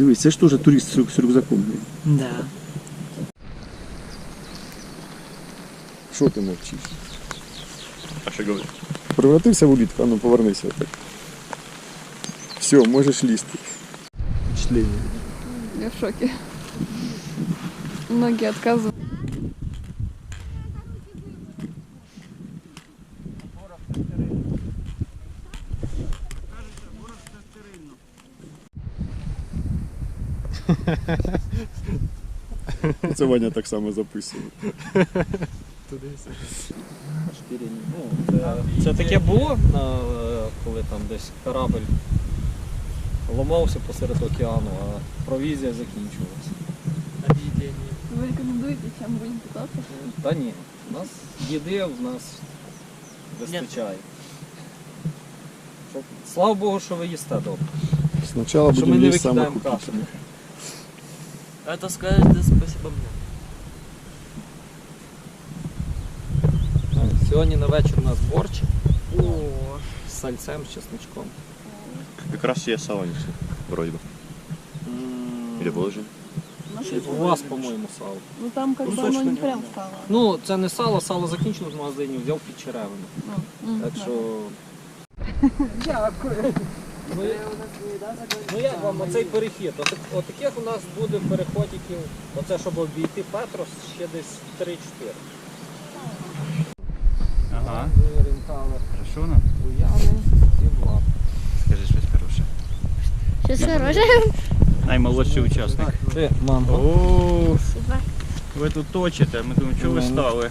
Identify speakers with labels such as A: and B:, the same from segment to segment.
A: Дивись, це ж теж турист з рю- з рюкзаком.
B: Да.
A: Що ти мовчиш?
C: А що говорить?
A: Превратився в улітку, а ну повернися так. Все, можеш лізти. Впечатлення.
D: Я в шоке. Ноги отказывают.
A: Це Ваня так само записує.
B: Ну, це, це таке було, коли там десь корабль ламався посеред океану, а провізія закінчувалася.
D: Вы рекомендуете, чем будем питаться?
B: Та ні, у нас їди в нас вистачає. Щоб- Слава Богу, що ви їсте добре.
A: Спочатку
B: Що ми
A: будемо
B: не
A: їсти саме
B: викидаємо кашу.
A: купити.
E: Это скажете спасибо мне.
B: Сьогодні на вечір у нас борщ з сальцем, з чесночком.
C: Якраз є сало неси, вроде бы.
B: М,
C: Или положи.
B: У вас, по-моєму, сало.
D: Ну там как бы оно не прям стало.
B: Ну, це не сало, сало закінчилось в магазині, взяв під черевину.
D: М,
B: Так
D: да.
B: що. Дякую. Ну, ну як вам оцей перехід? От, отаких у нас буде переходиків, оце щоб обійти Петрос, ще десь 3-4.
F: Ага. Хорошо нам?
B: Буяни і Влад.
F: Скажи щось хороше.
G: Щось хороше?
F: Наймолодший учасник.
B: Ти, манго.
F: О, ви тут точите, ми думаємо, що ви
B: Ну, ну.
F: стали.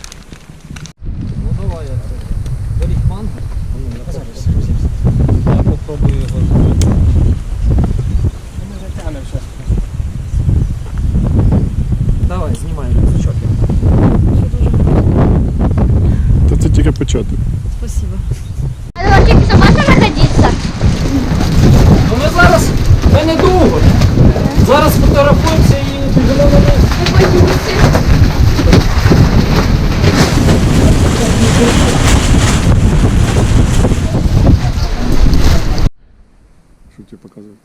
B: Ну давай я. Беріть манго. А ну, я попробую. Я попробую його зробити. Давай, знімай рюкзачок.
A: Та це тільки початок.
D: Спасибо.
G: А вообще безопасно находиться?
B: Ну ми зараз, ми не довго. Зараз фотографуємося і біжимо на них.
A: Що тобі показувати?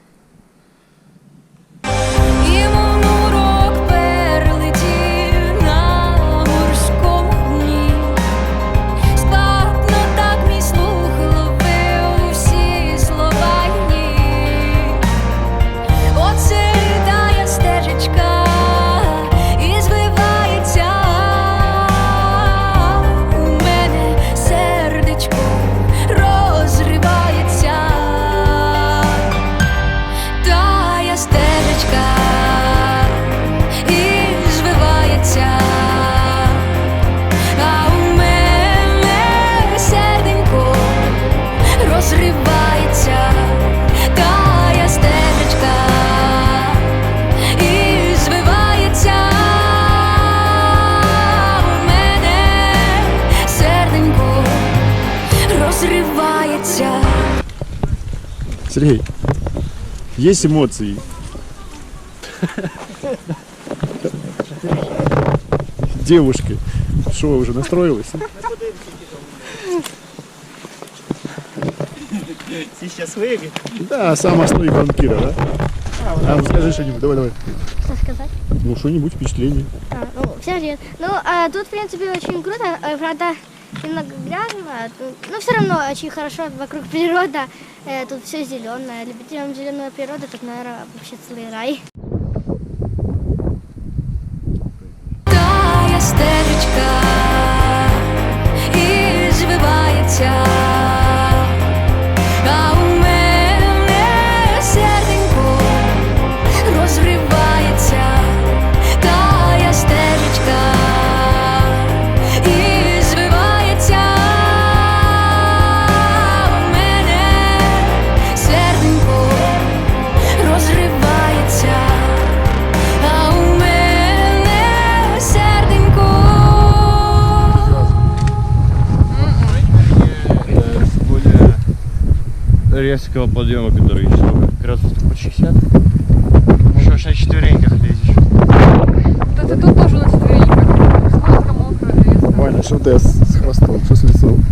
H: розривається.
A: Сергей, есть эмоции? Девушки, что вы уже настроились?
F: Всі щасливі.
A: Да, сам основной банкира, да? А, ну скажи что-нибудь, давай, давай.
G: Что сказать?
A: Ну, что-нибудь, впечатление.
G: А, ну, всем привет. Ну, а, тут, в принципе, очень круто. А, Правда, немного грязно. Но все равно очень хорошо вокруг природа. Э, тут все зеленое. Любителям зеленой природы тут, наверное, вообще целый рай.
F: Резкого подъема, который сколько? Градусов под 60? Что ж на четвереньках лезешь?
D: Да ты тут тоже на четвереньках. Сколько мокро, весело.
A: Ваня, что ты с, с хвостом, что с лицом?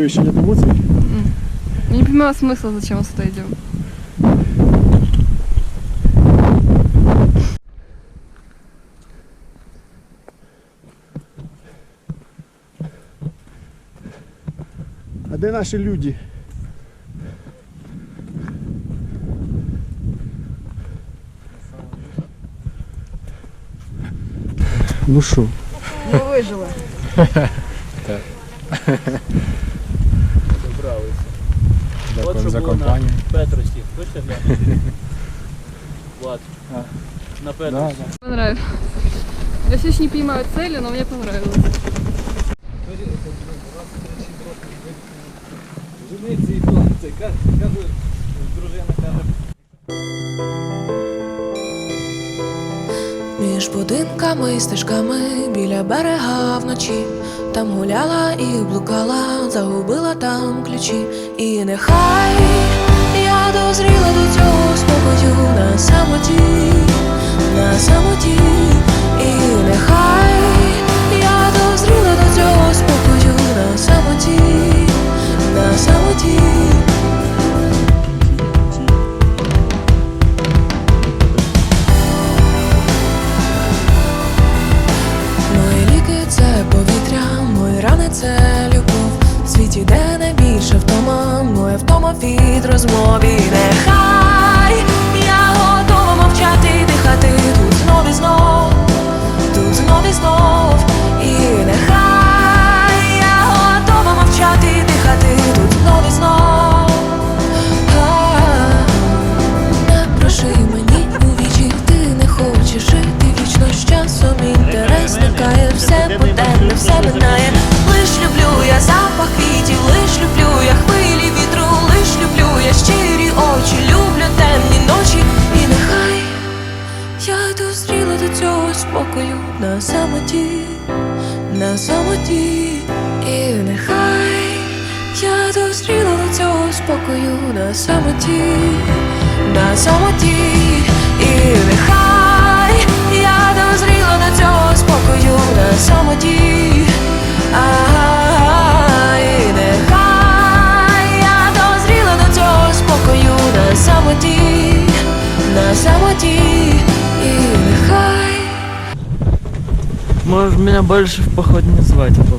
A: Все, еще нет эмоций?
D: Я не понимаю смысла, зачем мы сюда идем.
A: А де наші люди? Ну що?
D: Мы
B: Дякую за компанію. Петросі. Хочете глянути? Влад. На Петросі.
D: Понравилось. Я все еще не понимаю цели, но мне понравилось.
B: Жениці і планці. Каже, дружина каже,
I: Між будинками і стежками біля берега вночі там гуляла і блукала, загубила там ключі. І нехай я дозріла до цього спокою на самоті, від розмов І спокою на самоті, на самоті, і нехай я дозріла до цього спокою на самоті, на самоті, і нехай
E: меня больше в поход не звать, то